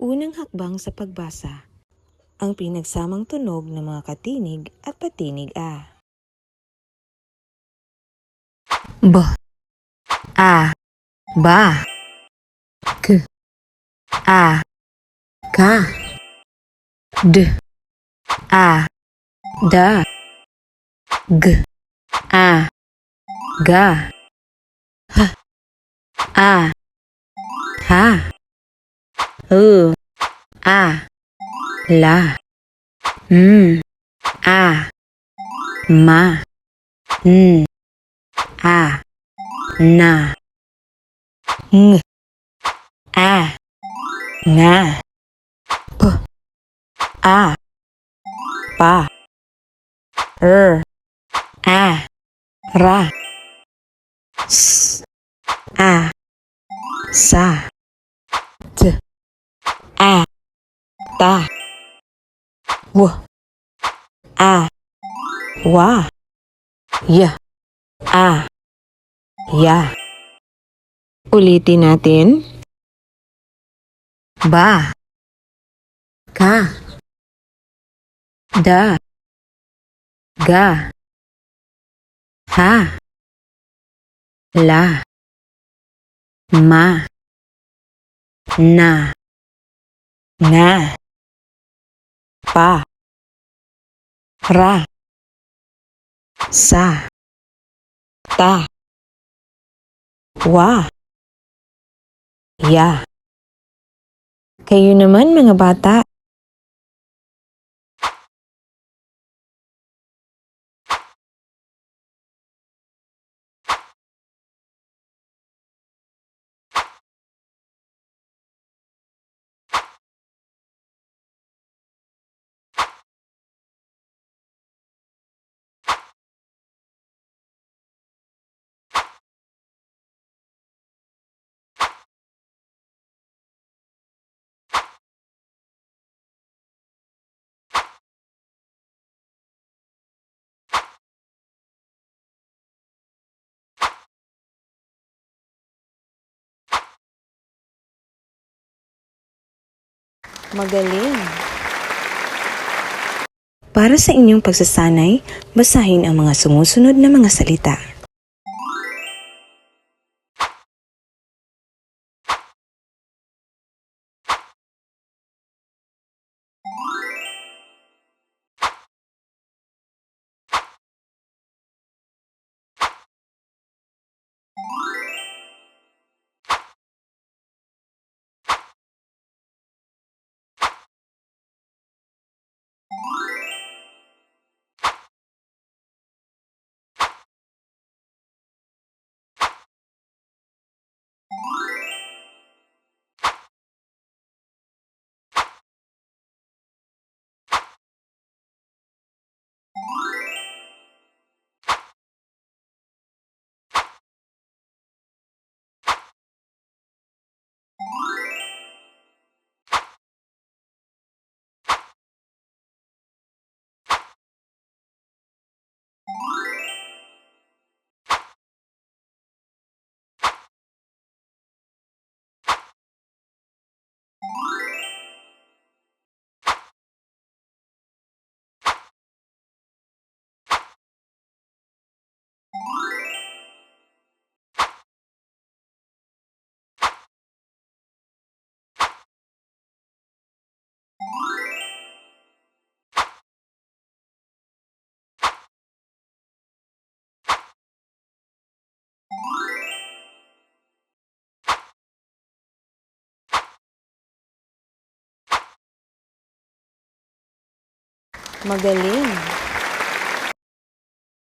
Unang hakbang sa pagbasa. Ang pinagsamang tunog ng mga katinig at patinig a. B. A. Ba. K. A. Ka. D. A. Da. G. A. Ga. H. A. Ha. เอออาลาอืมอามาอืมอานางอางาปอาปาเอออาราสอาซา Ta. W. A. Wa. Y. A. Ya. Ulitin natin. Ba. Ka. Da. Ga. Ha. La. Ma. Na. Nga. Pa. Ra. Sa. Ta. Wa. Ya. Kayo naman mga bata. Magaling! Para sa inyong pagsasanay, basahin ang mga sumusunod na mga salita. Magaling!